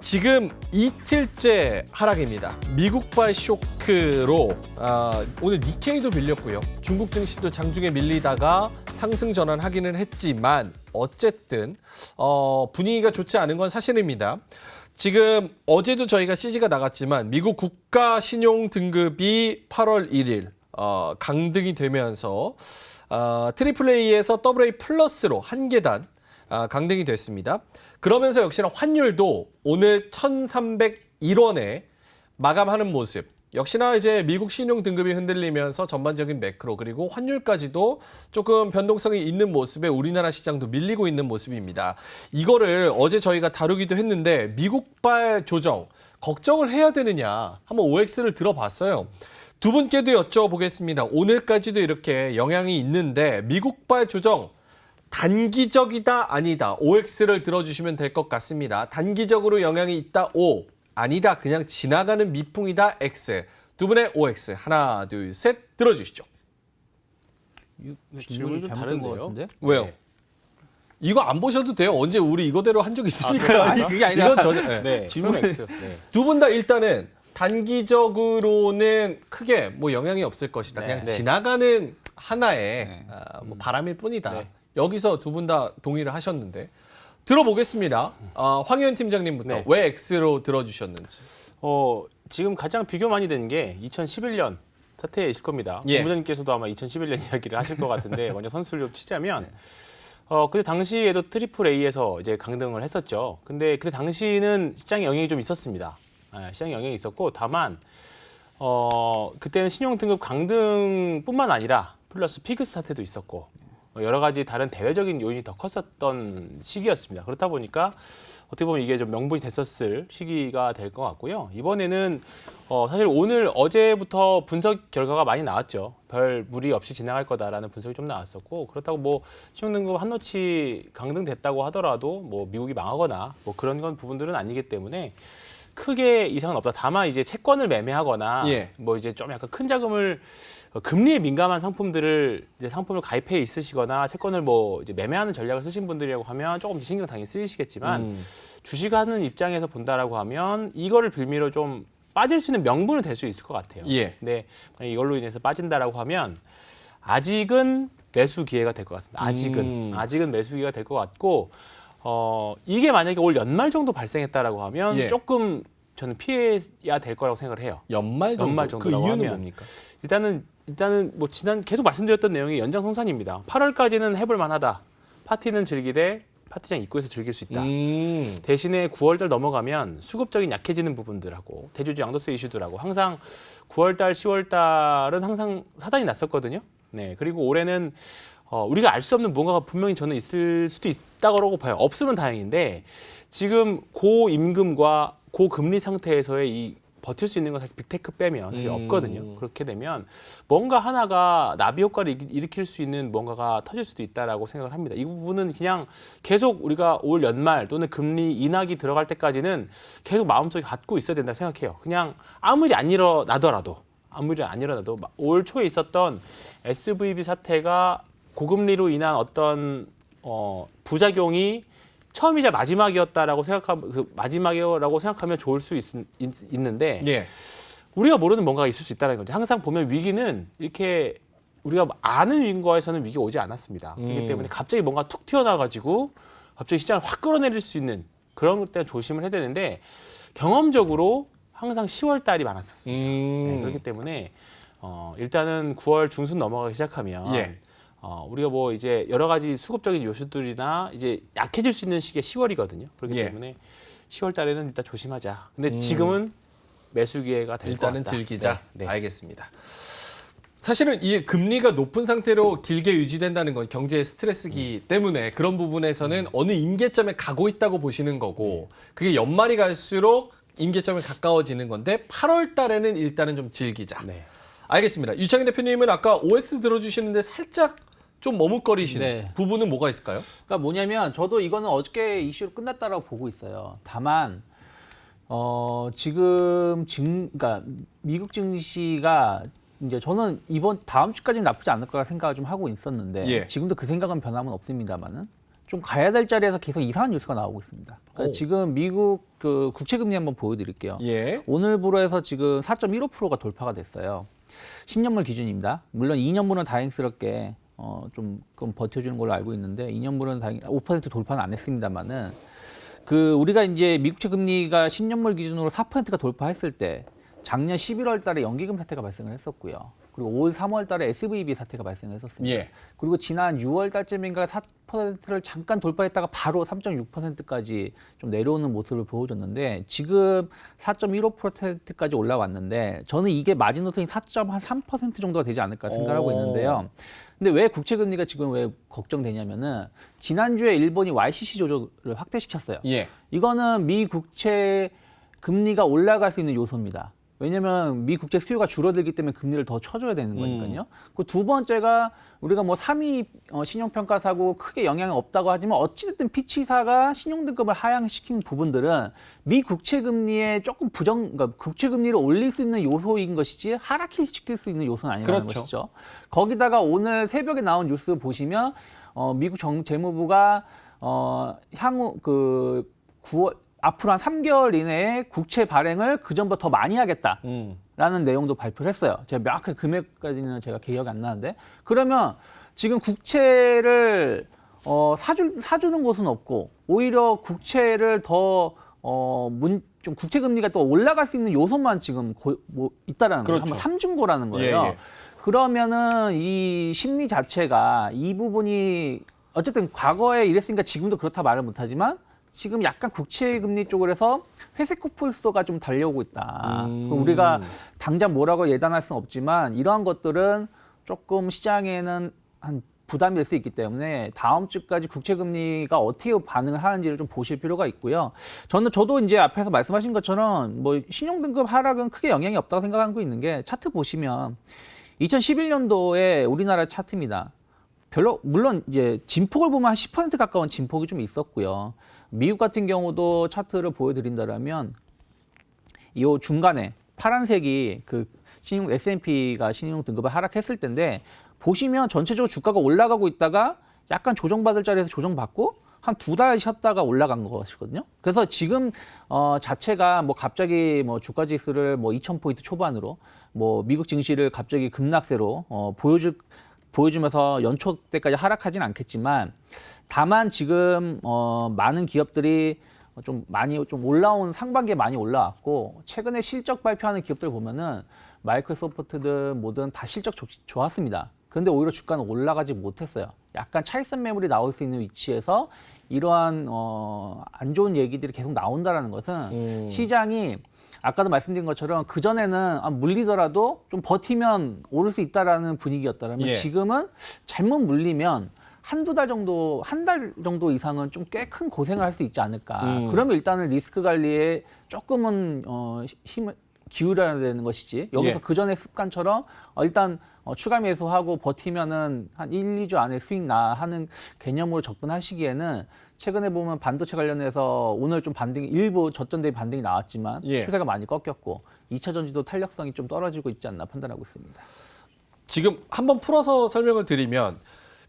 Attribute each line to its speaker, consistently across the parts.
Speaker 1: 지금 이틀째 하락입니다. 미국발 쇼크로 아, 오늘 니케이도 밀렸고요. 중국 증시도 장중에 밀리다가 상승 전환하기는 했지만 어쨌든 어, 분위기가 좋지 않은 건 사실입니다. 지금 어제도 저희가 CG가 나갔지만 미국 국가 신용 등급이 8월 1일 어, 강등이 되면서 어, 트리플 A에서 더블 A 플러스로 한 계단 아, 강등이 됐습니다. 그러면서 역시나 환율도 오늘 1,301원에 마감하는 모습. 역시나 이제 미국 신용 등급이 흔들리면서 전반적인 매크로 그리고 환율까지도 조금 변동성이 있는 모습에 우리나라 시장도 밀리고 있는 모습입니다. 이거를 어제 저희가 다루기도 했는데 미국발 조정 걱정을 해야 되느냐 한번 OX를 들어봤어요. 두 분께도 여쭤보겠습니다. 오늘까지도 이렇게 영향이 있는데 미국발 조정 단기적이다 아니다 OX를 들어주시면 될 것 같습니다. 단기적으로 영향이 있다 O 아니다 그냥 지나가는 미풍이다 X 두 분의 OX 하나 둘 셋 들어주시죠.
Speaker 2: 질문이 좀 다른데요.
Speaker 1: 왜요?
Speaker 2: 네.
Speaker 1: 이거 안 보셔도 돼요. 언제 우리 이거대로 한 적 있습니까?
Speaker 2: 아니, 그게 아니라-
Speaker 1: 이건 전혀 네.
Speaker 2: 네, 질문 X. 네.
Speaker 1: 두분 다 일단은 단기적으로는 크게 뭐 영향이 없을 것이다. 그냥
Speaker 2: 네.
Speaker 1: 지나가는 하나의
Speaker 3: 네.
Speaker 1: 아, 뭐 바람일 뿐이다.
Speaker 2: 네.
Speaker 1: 여기서 두 분 다 동의를 하셨는데 들어보겠습니다. 아, 황현 팀장님부터
Speaker 2: 네.
Speaker 1: 왜 X로 들어주셨는지.
Speaker 2: 어, 지금 가장 비교 많이 된 게 2011년 사태이실 겁니다.
Speaker 1: 예.
Speaker 2: 본부장님께서도 아마 2011년 이야기를 하실 것 같은데 먼저 선수를 좀 치자면 어, 그때 당시에도 트리플 A에서 이제 강등을 했었죠. 근데 그때 당시는 시장에 영향이 좀 있었습니다. 아, 시장에 영향이 있었고 다만 어, 그때는 신용 등급 강등뿐만 아니라 플러스 피그스 사태도 있었고 어, 여러 가지 다른 대외적인 요인이 더 컸었던 시기였습니다. 그렇다 보니까 어떻게 보면 이게 좀 명분이 됐었을 시기가 될 것 같고요. 이번에는 어, 사실 오늘 어제부터 분석 결과가 많이 나왔죠. 별 무리 없이 진행할 거다라는 분석이 좀 나왔었고 그렇다고 뭐 신용등급 한 노치 강등됐다고 하더라도 뭐 미국이 망하거나 뭐 그런 건 부분들은 아니기 때문에 크게 이상은 없다. 다만 이제 채권을 매매하거나
Speaker 1: 예.
Speaker 2: 뭐 이제 좀 약간 큰 자금을 어, 금리에 민감한 상품들을 이제 상품을 가입해 있으시거나 채권을 뭐 이제 매매하는 전략을 쓰신 분들이라고 하면 조금 신경 당연히 쓰이시겠지만
Speaker 1: 음.
Speaker 2: 주식하는 입장에서 본다라고 하면 이거를 빌미로 좀 빠질 수 있는 명분은 될 수 있을 것 같아요.
Speaker 1: 예.
Speaker 2: 근데 만약 이걸로 인해서 빠진다라고 하면 아직은 매수 기회가 될 것 같습니다. 아직은
Speaker 1: 음.
Speaker 2: 아직은 매수 기회가 될 것 같고 어 이게 만약에 올 연말 정도 발생했다라고 하면
Speaker 1: 예.
Speaker 2: 조금 저는 피해야 될 거라고 생각을 해요.
Speaker 1: 연말 정도.
Speaker 2: 연말
Speaker 1: 그
Speaker 2: 정도라고
Speaker 1: 이유는
Speaker 2: 하면.
Speaker 1: 뭡니까?
Speaker 2: 일단은 일단은 뭐 지난 계속 말씀드렸던 내용이 연장성산입니다. 8월까지는 해볼 만하다. 파티는 즐기되 파티장 입구에서 즐길 수 있다.
Speaker 1: 음.
Speaker 2: 대신에 9월달 넘어가면 수급적인 약해지는 부분들하고 대주주 양도세 이슈들하고 항상 9월달, 10월달은 항상 사단이 났었거든요. 네 그리고 올해는 어, 우리가 알 수 없는 무언가가 분명히 저는 있을 수도 있다고 봐요. 없으면 다행인데 지금 고임금과 고금리 상태에서의 이 버틸 수 있는 건 사실 빅테크 빼면 사실
Speaker 1: 음.
Speaker 2: 없거든요. 그렇게 되면 뭔가 하나가 나비 효과를 일- 일으킬 수 있는 뭔가가 터질 수도 있다라고 생각을 합니다. 이 부분은 그냥 계속 우리가 올 연말 또는 금리 인하기 들어갈 때까지는 계속 마음속에 갖고 있어야 된다 고 생각해요. 그냥 아무 일이 안 일어나더라도 아무 일이 안 일어나도 마- 올 초에 있었던 SVB 사태가 고금리로 인한 어떤 어, 부작용이 처음이자 마지막이었다라고 생각하면 그 마지막이라고 생각하면 좋을 수 있, 는데
Speaker 1: 예.
Speaker 2: 우리가 모르는 뭔가가 있을 수 있다는 거죠. 항상 보면 위기는 이렇게 우리가 아는 위인 거에서는 위기가 오지 않았습니다.
Speaker 1: 음.
Speaker 2: 그렇기 때문에 갑자기 뭔가 툭 튀어나와가지고 갑자기 시장을 확 끌어내릴 수 있는 그런 것 때문에 조심을 해야 되는데 경험적으로 항상 10월 달이 많았었습니다.
Speaker 1: 음.
Speaker 2: 네, 그렇기 때문에 어, 일단은 9월 중순 넘어가기 시작하면
Speaker 1: 예.
Speaker 2: 어, 우리가 뭐 이제 여러 가지 수급적인 요소들이나 이제 약해질 수 있는 시기가 10월이거든요. 그렇기
Speaker 1: 예.
Speaker 2: 때문에 10월 달에는 일단 조심하자. 근데 지금은 매수 기회가 될 것 같다.
Speaker 1: 일단은 즐기자.
Speaker 2: 네, 네.
Speaker 1: 알겠습니다. 사실은 이 금리가 높은 상태로 길게 유지된다는 건 경제의 스트레스기 때문에 그런 부분에서는 어느 임계점에 가고 있다고 보시는 거고 그게 연말이 갈수록 임계점에 가까워지는 건데 8월 달에는 일단은 좀 즐기자.
Speaker 2: 네.
Speaker 1: 알겠습니다. 유창희 대표님은 아까 OX 들어주시는데 살짝 좀 머뭇거리시는
Speaker 3: 네.
Speaker 1: 부분은 뭐가 있을까요?
Speaker 3: 그러니까 뭐냐면 저도 이거는 어저께 이슈로 끝났다라고 보고 있어요. 다만 어 지금 증 그러니까 미국 증시가 이제 저는 이번 다음 주까지는 나쁘지 않을 거라 생각을 좀 하고 있었는데
Speaker 1: 예.
Speaker 3: 지금도 그 생각은 변함은 없습니다만은 좀 가야 될 자리에서 계속 이상한 뉴스가 나오고 있습니다. 그러니까
Speaker 1: 오.
Speaker 3: 지금 미국 그 국채 금리 한번 보여드릴게요.
Speaker 1: 예.
Speaker 3: 오늘부로 해서 지금 4.15%가 돌파가 됐어요. 10년물 기준입니다. 물론 2년물은 다행스럽게 어, 좀 그건 버텨주는 걸로 알고 있는데 2년물은 다행 5% 돌파는 안 했습니다만은 그 우리가 이제 미국채 금리가 10년물 기준으로 4%가 돌파했을 때 작년 11월 달에 연기금 사태가 발생을 했었고요. 그리고 5월 3월 달에 SVB 사태가 발생을 했었습니다.
Speaker 1: 예.
Speaker 3: 그리고 지난 6월 달쯤인가 4%를 잠깐 돌파했다가 바로 3.6%까지 좀 내려오는 모습을 보여줬는데 지금 4.15%까지 올라왔는데 저는 이게 마지노선이 4.3% 정도가 되지 않을까 생각하고
Speaker 1: 오.
Speaker 3: 있는데요. 근데 왜 국채 금리가 지금 왜 걱정되냐면은 지난주에 일본이 YCC 조정을 확대시켰어요.
Speaker 1: 예.
Speaker 3: 이거는 미 국채 금리가 올라갈 수 있는 요소입니다. 왜냐면 미 국채 수요가 줄어들기 때문에 금리를 더 쳐줘야 되는 거니까요. 그두 번째가 우리가 뭐 3위 어, 신용평가사고 크게 영향이 없다고 하지만 어찌됐든 피치사가 신용등급을 하향시킨 부분들은 미 국채 금리에 조금 부정, 그러니까 국채 금리를 올릴 수 있는 요소인 것이지 하락시킬 수 있는 요소는 아니라는
Speaker 1: 그렇죠.
Speaker 3: 것이죠. 거기다가 오늘 새벽에 나온 뉴스 보시면 어, 미국 정 재무부가 어, 향후 그 9월 앞으로 한 3개월 이내에 국채 발행을 그 전보다 더 많이 하겠다.
Speaker 1: 음.
Speaker 3: 라는 내용도 발표를 했어요. 제가 명확한 금액까지는 제가 기억이 안 나는데 그러면 지금 국채를 어, 사주, 사주는 곳은 없고 오히려 국채를 더 어, 문, 좀 국채 금리가 또 올라갈 수 있는 요소만 지금 고, 뭐 있다라는 거예요.
Speaker 1: 그렇죠.
Speaker 3: 한번 삼중고라는 거예요.
Speaker 1: 예, 예.
Speaker 3: 그러면은 이 심리 자체가 이 부분이 어쨌든 과거에 이랬으니까 지금도 그렇다 말을 못하지만 지금 약간 국채 금리 쪽으로 해서 회색 코뿔소가 좀 달려오고 있다.
Speaker 1: 음.
Speaker 3: 우리가 당장 뭐라고 예단할 수는 없지만 이러한 것들은 조금 시장에는 한 부담이 될 수 있기 때문에 다음 주까지 국채 금리가 어떻게 반응을 하는지를 좀 보실 필요가 있고요. 저는 저도 이제 앞에서 말씀하신 것처럼 뭐 신용 등급 하락은 크게 영향이 없다고 생각하고 있는 게 차트 보시면 2011년도에 우리나라 차트입니다. 별로 물론 이제 진폭을 보면 한 10% 가까운 진폭이 좀 있었고요. 미국 같은 경우도 차트를 보여드린다라면 이 중간에 파란색이 그 신용 S&P가 신용 등급을 하락했을 텐데 보시면 전체적으로 주가가 올라가고 있다가 약간 조정받을 자리에서 조정받고 한두달 쉬었다가 올라간 것이거든요. 그래서 지금 어 자체가 뭐 갑자기 뭐 주가 지수를 뭐 2,000포인트 초반으로 뭐 미국 증시를 갑자기 급락세로 어 보여줄 보여주면서 연초 때까지 하락하진 않겠지만 다만 지금 어 많은 기업들이 좀 많이 좀 올라온 상반기에 많이 올라왔고 최근에 실적 발표하는 기업들 보면은 마이크로소프트든 뭐든 다 실적 좋, 좋았습니다. 근데 오히려 주가는 올라가지 못했어요. 약간 차익선 매물이 나올 수 있는 위치에서 이러한 어, 안 좋은 얘기들이 계속 나온다라는 것은
Speaker 1: 음.
Speaker 3: 시장이 아까도 말씀드린 것처럼 그 전에는 아, 물리더라도 좀 버티면 오를 수 있다라는 분위기였다면
Speaker 1: 예.
Speaker 3: 지금은 잘못 물리면 한두 달 정도 한 달 정도 이상은 좀 꽤 큰 고생을 할 수 있지 않을까.
Speaker 1: 음.
Speaker 3: 그러면 일단은 리스크 관리에 조금은 어, 힘을 기울여야 되는 것이지. 여기서
Speaker 1: 예.
Speaker 3: 그 전에 습관처럼 어, 일단 어, 추가 매수하고 버티면은 한 1, 2주 안에 수익 나 하는 개념으로 접근하시기에는 최근에 보면 반도체 관련해서 오늘 좀 반등이 일부 저점 대비 반등이 나왔지만
Speaker 1: 예.
Speaker 3: 추세가 많이 꺾였고 2차 전지도 탄력성이 좀 떨어지고 있지 않나 판단하고 있습니다.
Speaker 1: 지금 한번 풀어서 설명을 드리면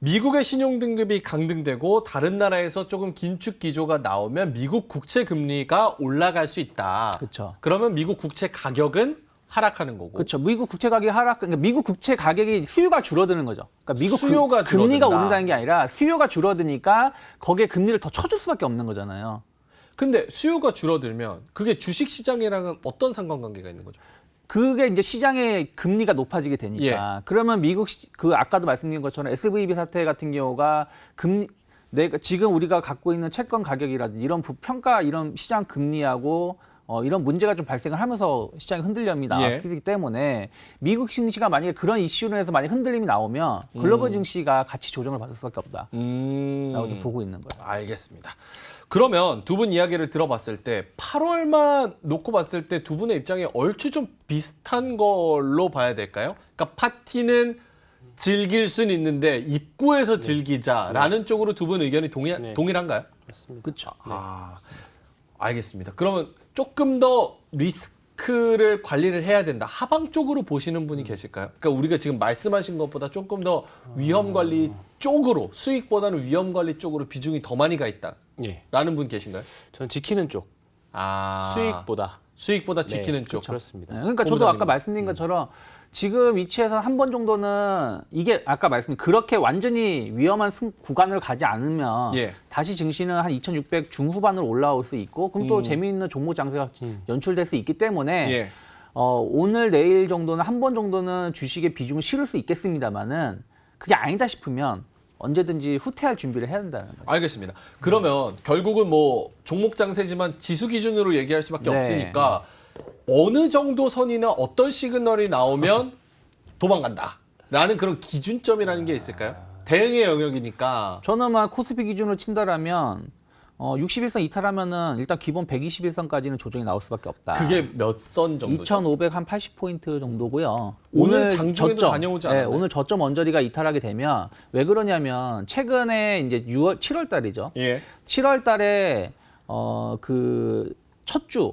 Speaker 1: 미국의 신용 등급이 강등되고 다른 나라에서 조금 긴축 기조가 나오면 미국 국채 금리가 올라갈 수 있다.
Speaker 3: 그렇죠.
Speaker 1: 그러면 미국 국채 가격은 하락하는 거고.
Speaker 3: 그렇죠. 미국 국채 가격이 하락, 그러니까 미국 국채 가격이 수요가 줄어드는 거죠. 그러니까 미국 금-
Speaker 1: 수요가
Speaker 3: 금리가
Speaker 1: 줄어든다.
Speaker 3: 오른다는 게 아니라 수요가 줄어드니까 거기에 금리를 더 쳐줄 수밖에 없는 거잖아요.
Speaker 1: 근데 수요가 줄어들면 그게 주식 시장이랑은 어떤 상관관계가 있는 거죠?
Speaker 3: 그게 이제 시장의 금리가 높아지게 되니까. 그러면 미국 시, 그 아까도 말씀드린 것처럼 SVB 사태 같은 경우가 금리 내가 지금 우리가 갖고 있는 채권 가격이라든지 이런 부평가 이런 시장 금리하고 어, 이런 문제가 좀 발생을 하면서 시장이 흔들림이
Speaker 1: 예.
Speaker 3: 나왔기 때문에 미국 증시가 만약에 그런 이슈로 해서 만약 흔들림이 나오면 글로벌 증시가 같이 조정을 받을 수밖에 없다라고
Speaker 1: 음.
Speaker 3: 좀 보고 있는 거예요.
Speaker 1: 알겠습니다. 그러면 두 분 이야기를 들어봤을 때 8월만 놓고 봤을 때 두 분의 입장이 얼추 좀 비슷한 걸로 봐야 될까요? 그러니까 파티는 즐길 수는 있는데 입구에서 즐기자라는 쪽으로 두 분 의견이 동일,
Speaker 2: 네.
Speaker 1: 동일한가요?
Speaker 2: 맞습니다.
Speaker 3: 그렇죠.
Speaker 1: 아, 알겠습니다. 그러면 조금 더 쇼크를 관리를 해야 된다. 하방 쪽으로 보시는 분이 계실까요? 그러니까 우리가 지금 말씀하신 것보다 조금 더 위험 관리 쪽으로 수익보다는 위험 관리 쪽으로 비중이 더 많이 가 있다.
Speaker 2: 예.
Speaker 1: 라는 분 계신가요?
Speaker 2: 전 지키는 쪽,
Speaker 1: 아.
Speaker 2: 수익보다
Speaker 1: 수익보다
Speaker 2: 네,
Speaker 1: 지키는 쪽.
Speaker 2: 그렇습니다.
Speaker 3: 네, 그러니까 저도. 아까 말씀드린 것처럼 지금 위치에서 한 번 정도는 이게 아까 말씀드린 그렇게 완전히 위험한 승- 구간을 가지 않으면
Speaker 1: 예.
Speaker 3: 다시 증시는 한 2,600 중후반으로 올라올 수 있고 그럼 또 재미있는 종목 장세가 연출될 수 있기 때문에
Speaker 1: 예.
Speaker 3: 어, 오늘 내일 정도는 한 번 정도는 주식의 비중을 실을 수 있겠습니다만은 그게 아니다 싶으면 언제든지 후퇴할 준비를 해야 된다는 거죠.
Speaker 1: 알겠습니다. 그러면 결국은 뭐 종목 장세지만 지수 기준으로 얘기할 수밖에
Speaker 3: 네.
Speaker 1: 없으니까 어느 정도 선이나 어떤 시그널이 나오면 도망간다. 라는 그런 기준점이라는 게 있을까요? 대응의 영역이니까.
Speaker 3: 저는 막 코스피 기준으로 친다라면 어, 61선 이탈하면은 일단 기본 121선까지는 조정이 나올 수밖에 없다.
Speaker 1: 그게 몇 선 정도죠?
Speaker 3: 2,500한 80 포인트 정도고요.
Speaker 1: 오늘 장중에도 다녀오지
Speaker 3: 네,
Speaker 1: 않았나요?
Speaker 3: 오늘 저점 언저리가 이탈하게 되면 왜 그러냐면 최근에 이제 6월 7월 달이죠.
Speaker 1: 예.
Speaker 3: 7월 달에 어 그 첫 주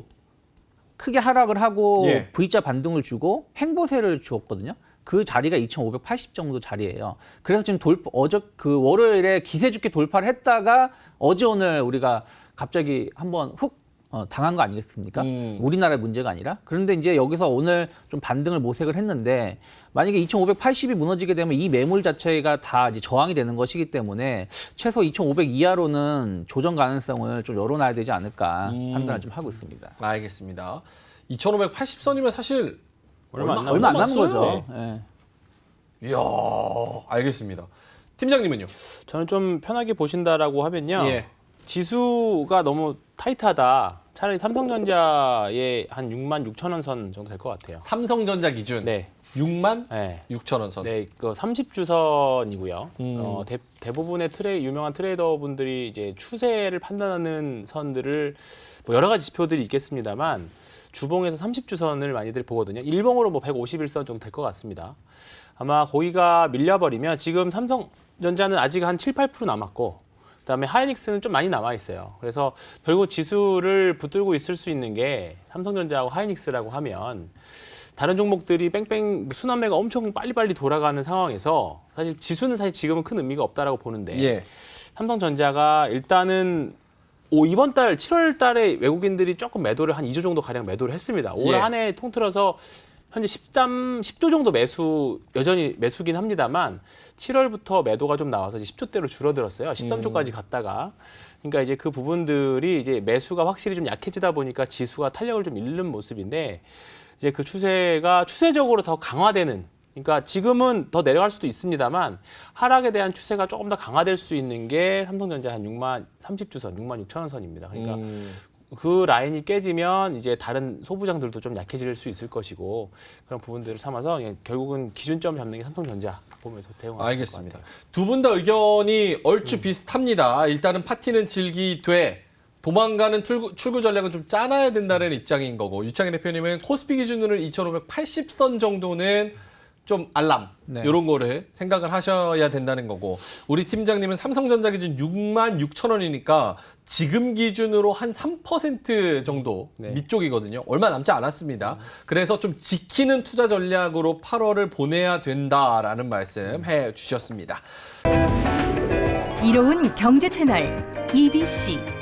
Speaker 3: 크게 하락을 하고
Speaker 1: 예.
Speaker 3: V자 반등을 주고 행보세를 주었거든요. 그 자리가 2,580 정도 자리예요. 그래서 지금 돌 어저 그 월요일에 기세 좋게 돌파를 했다가 어제 오늘 우리가 갑자기 한번 훅 어, 당한 거 아니겠습니까?
Speaker 1: 음.
Speaker 3: 우리나라의 문제가 아니라 그런데 이제 여기서 오늘 좀 반등을 모색을 했는데 만약에 2,580이 무너지게 되면 이 매물 자체가 다 이제 저항이 되는 것이기 때문에 최소 2,500 이하로는 조정 가능성을 좀 열어놔야 되지 않을까
Speaker 1: 음.
Speaker 3: 판단을 좀 하고 있습니다.
Speaker 1: 알겠습니다. 2580선이면 사실
Speaker 2: 얼마 안
Speaker 3: 얼마 안 남은. 거죠. 예.
Speaker 1: 이야, 알겠습니다. 팀장님은요?
Speaker 2: 저는 좀 편하게 보신다라고 하면요.
Speaker 1: 예.
Speaker 2: 지수가 너무 타이트하다. 차라리 삼성전자의 한 6만 6천 원 선 정도 될 것 같아요.
Speaker 1: 삼성전자 기준
Speaker 2: 네.
Speaker 1: 6만
Speaker 2: 네.
Speaker 1: 6천 원 선.
Speaker 2: 네, 그 30주선이고요.
Speaker 1: 음.
Speaker 2: 어, 대, 대부분의 트레 유명한 트레이더 분들이 이제 추세를 판단하는 선들을 뭐 여러 가지 지표들이 있겠습니다만 주봉에서 30주선을 많이들 보거든요. 일봉으로 뭐 151선 정도 될 것 같습니다. 아마 거기가 밀려버리면 지금 삼성전자는 아직 한 7, 8% 남았고 그다음에 하이닉스는 좀 많이 남아 있어요. 그래서 결국 지수를 붙들고 있을 수 있는 게 삼성전자하고 하이닉스라고 하면 다른 종목들이 뺑뺑 순환매가 엄청 빨리빨리 돌아가는 상황에서 사실 지수는 사실 지금은 큰 의미가 없다라고 보는데
Speaker 1: 예.
Speaker 2: 삼성전자가 일단은 오, 이번 달 7월 달에 외국인들이 조금 매도를 한 2조 정도 가량 매도를 했습니다. 올
Speaker 1: 예.
Speaker 2: 한해 통틀어서 현재 13, 10조 정도 매수 여전히 매수긴 합니다만 7월부터 매도가 좀 나와서 이제 10조대로 줄어들었어요. 13조까지 갔다가 그러니까 이제 그 부분들이 이제 매수가 확실히 좀 약해지다 보니까 지수가 탄력을 좀 잃는 모습인데 이제 그 추세가 추세적으로 더 강화되는 그러니까 지금은 더 내려갈 수도 있습니다만 하락에 대한 추세가 조금 더 강화될 수 있는 게 삼성전자 한 6만 30주선, 6만 6천 원 선입니다. 그러니까
Speaker 1: 음,
Speaker 2: 그 라인이 깨지면 이제 다른 소부장들도 좀 약해질 수 있을 것이고 그런 부분들을 삼아서 결국은 기준점 잡는 게 삼성전자 보면서 대응하는
Speaker 1: 알겠습니다. 두 분 다 의견이 얼추 비슷합니다. 일단은 파티는 즐기되 도망가는 출구, 출구 전략은 좀 짜놔야 된다는 입장인 거고 유창희 대표님은 코스피 기준으로 2,580선 정도는 좀 알람
Speaker 3: 네.
Speaker 1: 이런 거를 생각을 하셔야 된다는 거고 우리 팀장님은 삼성전자 기준 6만 6천 원이니까 지금 기준으로 한 3% 정도
Speaker 2: 네.
Speaker 1: 밑쪽이거든요. 얼마 남지 않았습니다. 그래서 좀 지키는 투자 전략으로 8월을 보내야 된다라는 말씀 해 주셨습니다.
Speaker 4: 이로운 경제 채널 EBC